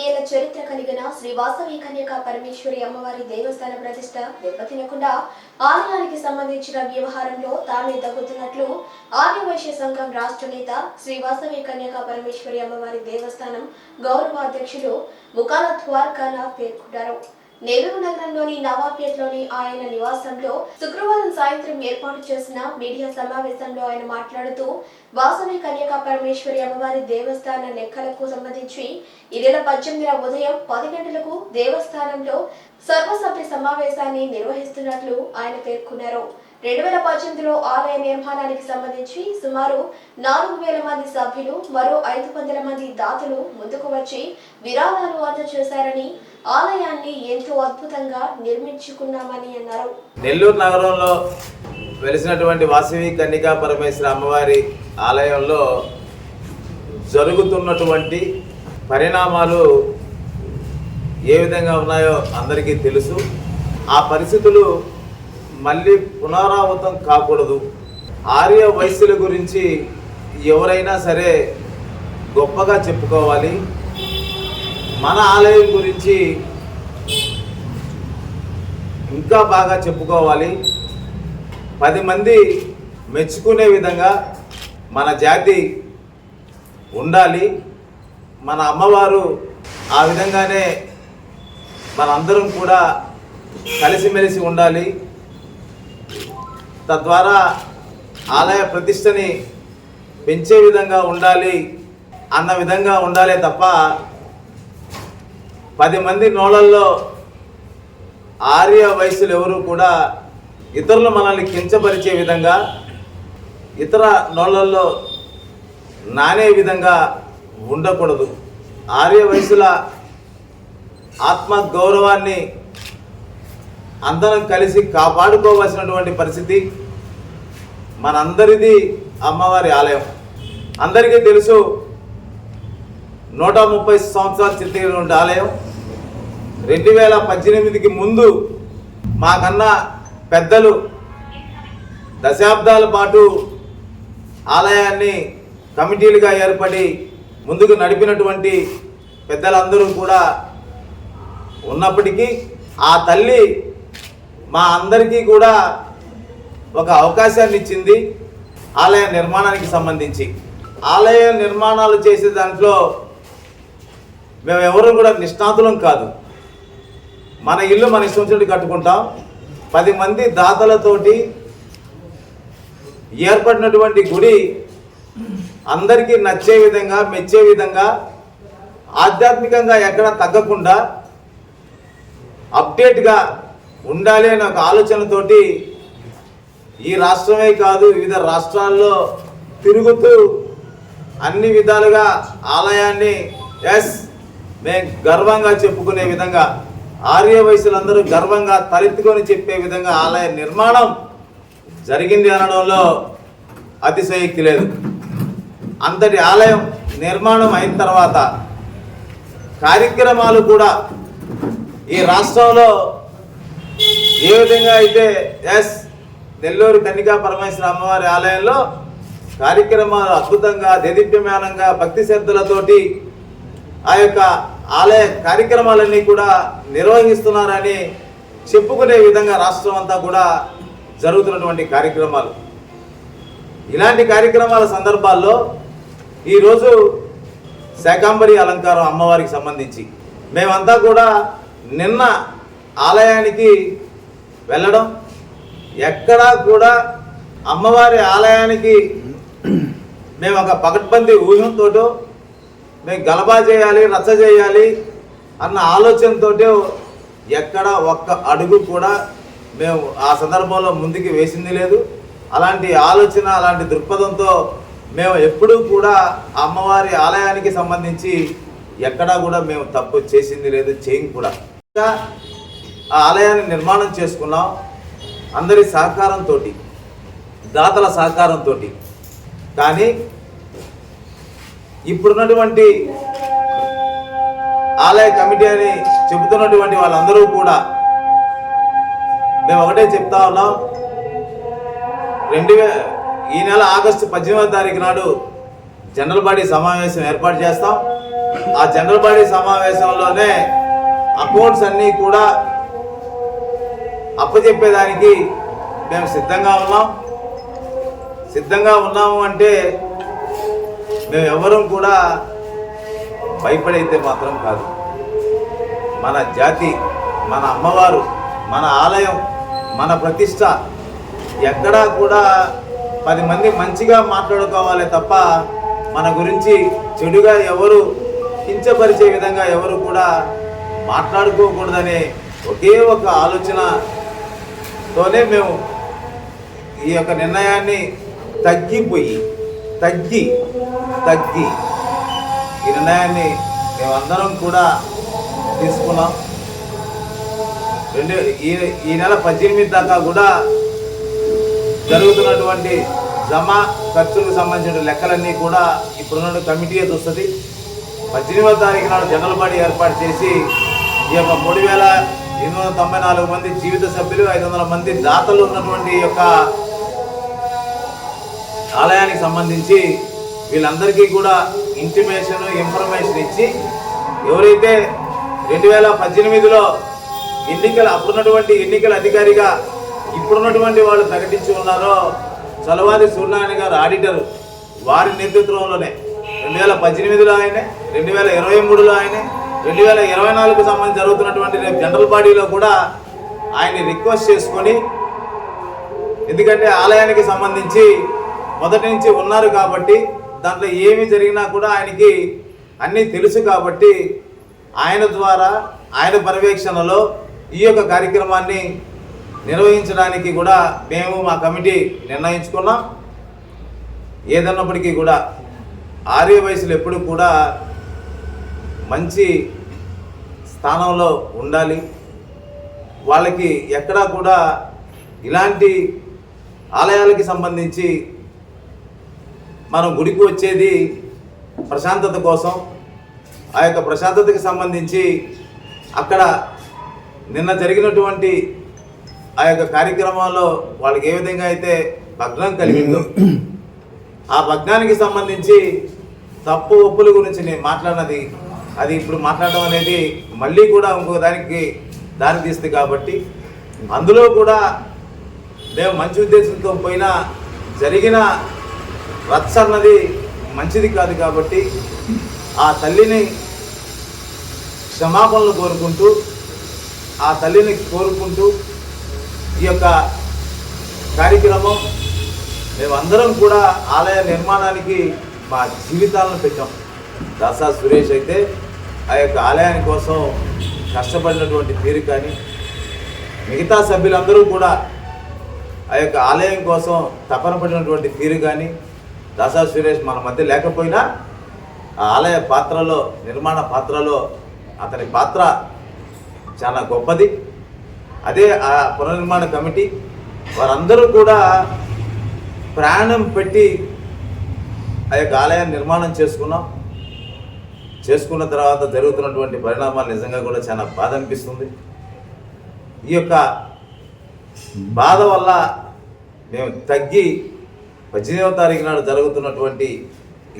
ఏళ్ళ చరిత్ర కలిగిన శ్రీ వాసవి కన్యకా పరమేశ్వరి అమ్మవారి దేవస్థాన ప్రతిష్ట దెబ్బతినకుండా ఆలయానికి సంబంధించిన వ్యవహారంలో తామే తగ్గుతున్నట్లు ఆర్యవైశ్య సంఘం రాష్ట్ర నేత శ్రీ వాసవి కన్యకా పరమేశ్వరి అమ్మవారి దేవస్థానం గౌరవ అధ్యక్షులు ముకాల ద్వారకాల పేర్కొన్నారు. నెల్లూరు నగరంలోని నవాబ్పేట్లోని ఆయన నివాసంలో శుక్రవారం సాయంత్రం ఏర్పాటు చేసిన మీడియా సమావేశంలో ఆయన మాట్లాడుతూ వాసవి కన్యకా పరమేశ్వరి అమ్మవారి దేవస్థాన లెక్కలకు సంబంధించి ఈ నెల పద్దెనిమిదిన ఉదయం పది గంటలకు దేవస్థానంలో సర్వసభ్య సమావేశాన్ని నిర్వహిస్తున్నట్లు ఆయన పేర్కొన్నారు. రెండు వేల పద్దెనిమిదిలో ఆలయ నిర్మాణానికి సంబంధించి సుమారు నాలుగు వేల మంది సభ్యులు మరో ఐదు వందల మంది దాతలు ముందుకు వచ్చి విరాళాలు అందజేశారని ఆలయాన్ని ఎంతో అద్భుతంగా నిర్మించుకున్నామని అన్నారు. నెల్లూరు నగరంలో వెలిసినటువంటి వాసవి కన్నికా పరమేశ్వర అమ్మవారి ఆలయంలో జరుగుతున్నటువంటి పరిణామాలు ఏ విధంగా ఉన్నాయో అందరికీ తెలుసు. ఆ పరిస్థితులు మళ్ళీ పునరావృతం కాకూడదు. ఆర్య వయస్సుల గురించి ఎవరైనా సరే గొప్పగా చెప్పుకోవాలి. మన ఆలయం గురించి ఇంకా బాగా చెప్పుకోవాలి. పది మంది మెచ్చుకునే విధంగా మన జాతి ఉండాలి. మన అమ్మవారు ఆ విధంగానే మనందరం కూడా కలిసిమెలిసి ఉండాలి. తద్వారా ఆలయ ప్రతిష్టని పెంచే విధంగా ఉండాలి అన్న విధంగా ఉండాలే తప్ప పది మంది నోళ్ళల్లో ఆర్య వయసులు ఎవరు కూడా ఇతరులు మనల్ని కించపరిచే విధంగా ఇతర నోళ్ళల్లో నానే విధంగా ఉండకూడదు. ఆర్య వయసుల ఆత్మ గౌరవాన్ని అందరం కలిసి కాపాడుకోవాల్సినటువంటి పరిస్థితి మనందరిది అమ్మవారి ఆలయం. అందరికీ తెలుసు నూట ముప్పై సంవత్సరాల చిత్రీకరణ ఆలయం. రెండు వేల పద్దెనిమిదికి ముందు మాకన్నా పెద్దలు దశాబ్దాల పాటు ఆలయాన్ని కమిటీలుగా ఏర్పడి ముందుకు నడిపినటువంటి పెద్దలందరూ కూడా ఉన్నప్పటికీ ఆ తల్లి మా అందరికీ కూడా ఒక అవకాశాన్ని ఇచ్చింది ఆలయ నిర్మాణానికి సంబంధించి. ఆలయ నిర్మాణాలు చేసే దాంట్లో మేము కూడా నిష్ణాతులం కాదు. మన ఇల్లు మన ఇష్టం కట్టుకుంటాం. పది మంది దాతలతోటి ఏర్పడినటువంటి గుడి అందరికీ నచ్చే విధంగా మెచ్చే విధంగా ఆధ్యాత్మికంగా ఎక్కడ తగ్గకుండా అప్డేట్గా ఉండాలి అనే ఒక ఆలోచనతోటి ఈ రాష్ట్రమే కాదు వివిధ రాష్ట్రాల్లో తిరుగుతూ అన్ని విధాలుగా ఆలయాన్ని ఎస్ మేము గర్వంగా చెప్పుకునే విధంగా ఆర్య వయసులందరూ గర్వంగా తలెత్తుకొని చెప్పే విధంగా ఆలయ నిర్మాణం జరిగింది అనడంలో అతిశయక్తి లేదు. అంతటి ఆలయం నిర్మాణం అయిన తర్వాత కార్యక్రమాలు కూడా ఈ రాష్ట్రంలో ఏ విధంగా అయితే ఎస్ నెల్లూరు కన్నికా పరమేశ్వర అమ్మవారి ఆలయంలో కార్యక్రమాలు అద్భుతంగా దేదీప్యమానంగా భక్తి శ్రద్ధలతోటి ఆ యొక్క ఆలయ కార్యక్రమాలన్నీ కూడా నిర్వహిస్తున్నారని చెప్పుకునే విధంగా రాష్ట్రం అంతా కూడా జరుగుతున్నటువంటి కార్యక్రమాలు. ఇలాంటి కార్యక్రమాల సందర్భాల్లో ఈరోజు శాకాంబరి అలంకారం అమ్మవారికి సంబంధించి మేమంతా కూడా నిన్న ఆలయానికి వెళ్ళడం. ఎక్కడా కూడా అమ్మవారి ఆలయానికి మేము ఒక పకడ్బందీ ఊహంతోటో మేము గలబా చేయాలి రచ్చ చేయాలి అన్న ఆలోచనతో ఎక్కడ ఒక్క అడుగు కూడా మేము ఆ సందర్భంలో ముందుకు వేసింది లేదు. అలాంటి ఆలోచన అలాంటి దృక్పథంతో మేము ఎప్పుడూ కూడా అమ్మవారి ఆలయానికి సంబంధించి ఎక్కడా కూడా మేము తప్పు చేసింది లేదు చేయం కూడా. ఇంకా ఆ ఆలయాన్ని నిర్మాణం చేసుకున్నాం. అందరి సహకారంతో దాతల సహకారంతో కానీ ఇప్పుడున్నటువంటి ఆలయ కమిటీ అని చెబుతున్నటువంటి వాళ్ళందరూ కూడా మేము ఒకటే చెప్తా ఉన్నాం. రెండు ఈ నెల ఆగస్టు పద్దెనిమిదవ తారీఖు నాడు జనరల్ బాడీ సమావేశం ఏర్పాటు చేస్తాం. ఆ జనరల్ బాడీ సమావేశంలోనే అకౌంట్స్ అన్నీ కూడా అప్పచెప్పేదానికి మేము సిద్ధంగా ఉన్నాం. సిద్ధంగా ఉన్నాము అంటే మేము ఎవరం కూడా భయపడైతే మాత్రం కాదు. మన జాతి మన అమ్మవారు మన ఆలయం మన ప్రతిష్ట ఎక్కడా కూడా పది మంది మంచిగా మాట్లాడుకోవాలి తప్ప మన గురించి చెడుగా ఎవరు కించపరిచే విధంగా ఎవరు కూడా మాట్లాడుకోకూడదనే ఒకే ఒక ఆలోచన తోనే మేము ఈ యొక్క నిర్ణయాన్ని తగ్గిపోయి తగ్గి తగ్గి ఈ నిర్ణయాన్ని మేమందరం కూడా తీసుకున్నాం. రెండు ఈ ఈ నెల పద్దెనిమిది దాకా కూడా జరుగుతున్నటువంటి జమ ఖర్చులకు సంబంధించిన లెక్కలన్నీ కూడా ఇప్పుడున్న కమిటీయే చూస్తుంది. పద్దెనిమిదవ తారీఖు నాడు జనరల్ బాడీ ఏర్పాటు చేసి ఈ యొక్క మూడు వేల ఎనిమిది వందల తొంభై నాలుగు మంది జీవిత సభ్యులు ఐదు వందల మంది దాతలు ఉన్నటువంటి యొక్క ఆలయానికి సంబంధించి వీళ్ళందరికీ కూడా ఇంటిమేషన్ ఇన్ఫర్మేషన్ ఇచ్చి ఎవరైతే రెండు వేల పద్దెనిమిదిలో ఎన్నికల అప్పుడున్నటువంటి ఎన్నికల అధికారిగా ఇప్పుడున్నటువంటి వాళ్ళు ప్రకటించి ఉన్నారో చలవాది సూర్యనారాయణ గారు ఆడిటర్ వారి నేతృత్వంలోనే. రెండు వేల పద్దెనిమిదిలో ఆయనే రెండు వేల ఇరవై మూడులో ఆయనే రెండు వేల ఇరవై నాలుగుకు సంబంధించి జరుగుతున్నటువంటి రేపు జనరల్ బాడీలో కూడా ఆయన్ని రిక్వెస్ట్ చేసుకొని ఎందుకంటే ఆలయానికి సంబంధించి మొదటి నుంచి ఉన్నారు కాబట్టి దాంట్లో ఏమి జరిగినా కూడా ఆయనకి అన్నీ తెలుసు కాబట్టి ఆయన ద్వారా ఆయన పర్యవేక్షణలో ఈ యొక్క కార్యక్రమాన్ని నిర్వహించడానికి కూడా మేము మా కమిటీ నిర్ణయించుకున్నాం. ఏదన్నప్పటికీ కూడా ఆర్య వయసులు ఎప్పుడు కూడా మంచి స్థానంలో ఉండాలి. వాళ్ళకి ఎక్కడా కూడా ఇలాంటి ఆలయాలకి సంబంధించి మనం గుడికి వచ్చేది ప్రశాంతత కోసం. ఆ యొక్క ప్రశాంతతకి సంబంధించి అక్కడ నిన్న జరిగినటువంటి ఆ యొక్క కార్యక్రమంలో వాళ్ళకి ఏ విధంగా అయితే భగ్నం కలిగిందో ఆ భగ్నానికి సంబంధించి తప్పు ఒప్పుల గురించి నేను మాట్లాడినది అది ఇప్పుడు మాట్లాడడం అనేది మళ్ళీ కూడా ఇంకో దానికి దారి తీస్తుంది కాబట్టి అందులో కూడా మేము మంచి ఉద్దేశంతో పోయినా జరిగిన రచ్చ అన్నది మంచిది కాదు కాబట్టి ఆ తల్లిని క్షమాపణలు కోరుకుంటూ ఆ తల్లిని కోరుకుంటూ ఈ యొక్క కార్యక్రమం మేమందరం కూడా ఆలయ నిర్మాణానికి మా జీవితాలను పెట్టాం. దాసా సురేష్ అయితే ఆ యొక్క ఆలయాని కోసం కష్టపడినటువంటి తీరు కానీ మిగతా సభ్యులందరూ కూడా ఆ యొక్క ఆలయం కోసం తపన పడినటువంటి తీరు కానీ దాసా సురేష్ మన మధ్య లేకపోయినా ఆ ఆలయ పాత్రలో నిర్మాణ పాత్రలో అతని పాత్ర చాలా గొప్పది. అదే ఆ పునర్నిర్మాణ కమిటీ వారందరూ కూడా ప్రాణం పెట్టి ఆ యొక్క ఆలయాన్ని నిర్మాణం చేసుకున్నాం. చేసుకున్న తర్వాత జరుగుతున్నటువంటి పరిణామాలు నిజంగా కూడా చాలా బాధ అనిపిస్తుంది. ఈ యొక్క బాధ వల్ల మేము తగ్గి పద్దెనిమిదవ తారీఖు నాడు జరుగుతున్నటువంటి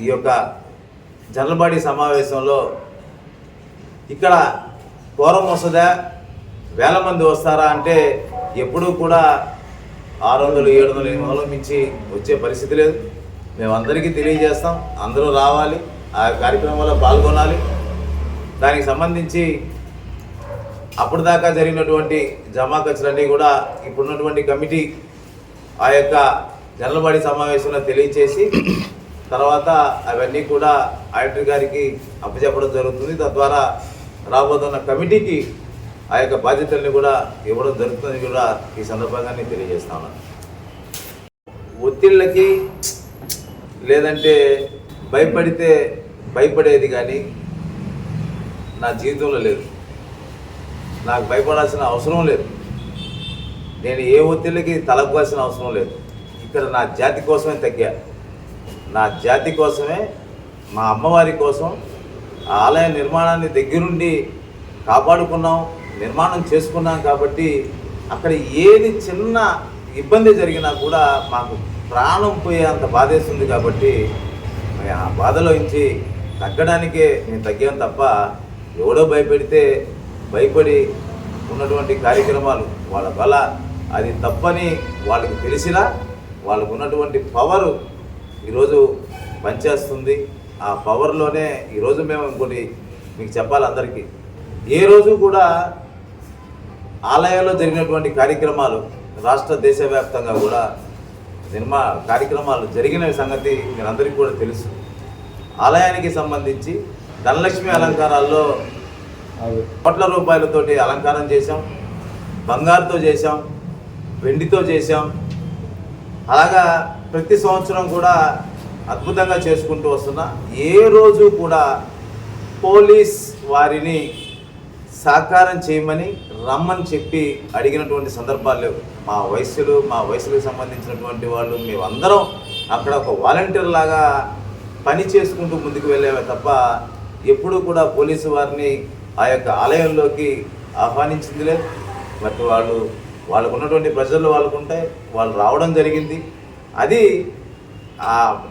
ఈ యొక్క జనరల్ బాడీ సమావేశంలో ఇక్కడ కోరం వస్తుందా వేల మంది వస్తారా అంటే ఎప్పుడూ కూడా ఆరు వందలు ఏడు వందలు ఎనిమిది వందలు మించి వచ్చే పరిస్థితి లేదు. మేము అందరికీ తెలియజేస్తాం. అందరూ రావాలి. ఆ కార్యక్రమంలో పాల్గొనాలి. దానికి సంబంధించి అప్పుడు దాకా జరిగినటువంటి జమా ఖర్చులన్నీ కూడా ఇప్పుడున్నటువంటి కమిటీ ఆ యొక్క జనరల్ బాడీ సమావేశంలో తెలియచేసి తర్వాత అవన్నీ కూడా ఆడిటర్ గారికి అప్పచెప్పడం జరుగుతుంది. తద్వారా రాబోతున్న కమిటీకి ఆ యొక్క బాధ్యతల్ని కూడా ఇవ్వడం జరుగుతుంది కూడా ఈ సందర్భంగా నేను తెలియజేస్తా ఉన్నాను. ఒత్తిళ్ళకి లేదంటే భయపడితే భయపడేది కానీ నా జీవితంలో లేదు. నాకు భయపడాల్సిన అవసరం లేదు. నేను ఏ ఒత్తిళ్ళకి తలపాల్సిన అవసరం లేదు. ఇక్కడ నా జాతి కోసమే తగ్గా. నా జాతి కోసమే మా అమ్మవారి కోసం ఆలయ నిర్మాణాన్ని దగ్గరుండి కాపాడుకున్నాం నిర్మాణం చేసుకున్నాం కాబట్టి అక్కడ ఏది చిన్న ఇబ్బంది జరిగినా కూడా మాకు ప్రాణం పోయేంత బాధేస్తుంది కాబట్టి ఆ బాధలోంచి తగ్గడానికే మేము తగ్గాం తప్ప ఎవడో భయపెడితే భయపడి ఉన్నటువంటి కార్యక్రమాలు వాళ్ళ బల అది తప్పని వాళ్ళకి తెలిసినా వాళ్ళకు ఉన్నటువంటి పవరు ఈరోజు పనిచేస్తుంది. ఆ పవర్లోనే ఈరోజు మేము ఇంకోటి మీకు చెప్పాలి అందరికీ. ఏ రోజు కూడా ఆలయాల్లో జరిగినటువంటి కార్యక్రమాలు రాష్ట్ర దేశవ్యాప్తంగా కూడా నిర్మా కార్యక్రమాలు జరిగిన సంగతి మీరందరికీ కూడా తెలుసు. ఆలయానికి సంబంధించి ధనలక్ష్మి అలంకారాల్లో కోట్ల రూపాయలతోటి అలంకారం చేశాం బంగారుతో చేశాం వెండితో చేశాం. అలాగా ప్రతి సంవత్సరం కూడా అద్భుతంగా చేసుకుంటూ వస్తున్నా ఏ రోజు కూడా పోలీస్ వారిని సాకారం చేయమని రమ్మని చెప్పి అడిగినటువంటి సందర్భాలు లేవు. మా వయస్సులు మా వయసులకు సంబంధించినటువంటి వాళ్ళు మేమందరం అక్కడ ఒక వాలంటీర్ లాగా పని చేసుకుంటూ ముందుకు వెళ్ళేవే తప్ప ఎప్పుడూ కూడా పోలీసు వారిని ఆ యొక్క ఆలయంలోకి ఆహ్వానించింది లేదు. బట్ వాళ్ళు వాళ్ళకు ఉన్నటువంటి ప్రజలు వాళ్ళకు ఉంటాయి. వాళ్ళు రావడం జరిగింది. అది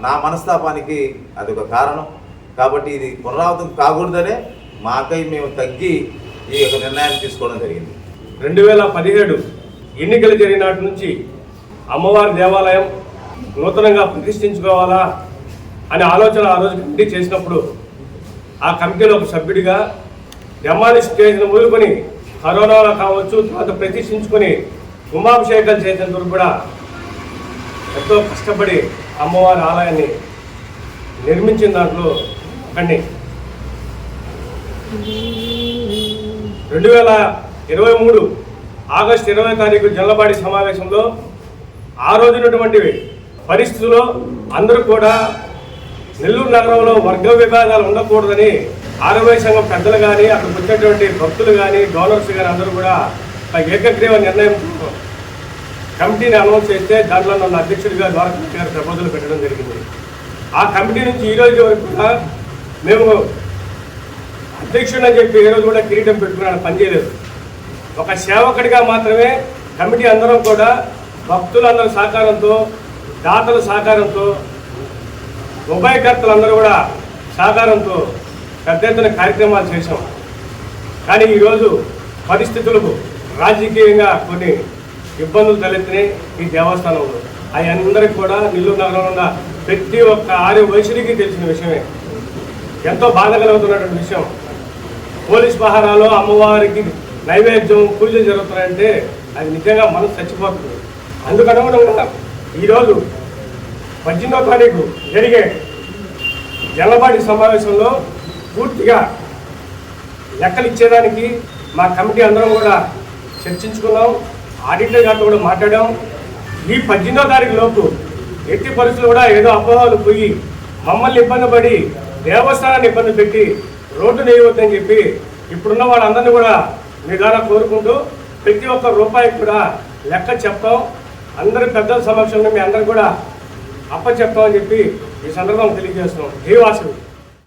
నా మనస్తాపానికి అదొక కారణం. కాబట్టి ఇది పునరావృతం కాకూడదనే మాకై మేము తగ్గి ఈ యొక్క నిర్ణయాన్ని తీసుకోవడం జరిగింది. రెండు వేల పదిహేడు ఎన్నికలు జరిగినటి నుంచి అమ్మవారి దేవాలయం నూతనంగా ప్రతిష్ఠించుకోవాలా? అనే ఆలోచన ఆ రోజు కమిటీ చేసినప్పుడు ఆ కమిటీలో ఒక సభ్యుడిగా డెమాలిష్ చేసిన మొదలుకొని కరోనాలో కావచ్చు తర్వాత ప్రతిష్ఠించుకొని కుంభాభిషేకాలు చేసేంత వరకు కూడా ఎంతో కష్టపడి అమ్మవారి ఆలయాన్ని నిర్మించిన దాంట్లో ఒకటి. రెండు వేల ఇరవై మూడు ఆగస్టు ఇరవై తారీఖు జల్లబాడి సమావేశంలో ఆ రోజునటువంటి పరిస్థితుల్లో అందరూ కూడా నెల్లూరు నగరంలో వర్గ విభేదాలు ఉండకూడదని ఆరోగ్య సంఘం పెద్దలు కానీ అక్కడికి వచ్చేటువంటి భక్తులు కానీ డోనర్స్ కానీ అందరూ కూడా ఏకగ్రీవ నిర్ణయం కమిటీని అనౌన్స్ చేస్తే దాంట్లో నన్ను అధ్యక్షుడిగా ద్వారకా గారు ప్రపోజల్ పెట్టడం జరిగింది. ఆ కమిటీ నుంచి ఈ రోజు వరకు కూడా మేము అధ్యక్షుడు అని చెప్పి ఏ రోజు కూడా కిరీటం పెట్టుకున్నాను పనిచేయలేదు ఒక సేవకుడిగా మాత్రమే కమిటీ అందరం కూడా భక్తులందరి సహకారంతో దాతల సహకారంతో ఉభయకర్తలందరూ కూడా సహకారంతో పెద్ద ఎత్తున కార్యక్రమాలు చేశాం. కానీ ఈరోజు పరిస్థితులకు రాజకీయంగా కొన్ని ఇబ్బందులు తలెత్తినాయి ఈ దేవస్థానంలో. అవి అందరికీ కూడా నెల్లూరు నగరంలో ఉన్న ప్రతి ఒక్క ఆర్య వయసుడికి తెలిసిన విషయమే. ఎంతో బాధ కలుగుతున్నటువంటి విషయం. పోలీస్ పహారాలో అమ్మవారికి నైవేద్యం పూజలు జరుగుతున్నాయంటే అది నిజంగా మనసు చచ్చిపోతుంది. అందుకనుగుణంగా ఈరోజు పద్దెనిమిదో తారీఖు జరిగే జల్లబాటి సమావేశంలో పూర్తిగా లెక్కలు ఇచ్చేదానికి మా కమిటీ అందరం కూడా చర్చించుకున్నాం. ఆడిటర్ గారితో కూడా మాట్లాడాం. ఈ పద్దెనిమిదో తారీఖు లోపు ఎట్టి పరిస్థితులు కూడా ఏదో అపోహలు పోయి మమ్మల్ని ఇబ్బంది పడి దేవస్థానాన్ని ఇబ్బంది పెట్టి రోడ్డు నేయవద్దని చెప్పి ఇప్పుడున్న వాళ్ళందరినీ కూడా మీ ద్వారా కోరుకుంటూ ప్రతి ఒక్క రూపాయికి కూడా లెక్క చెప్తాం. అందరి పెద్దల సమక్షంలో మీ అందరు కూడా అప్పచెప్తామని చెప్పి ఈ సందర్భంగా తెలియజేస్తున్నాం. దేవాసుడు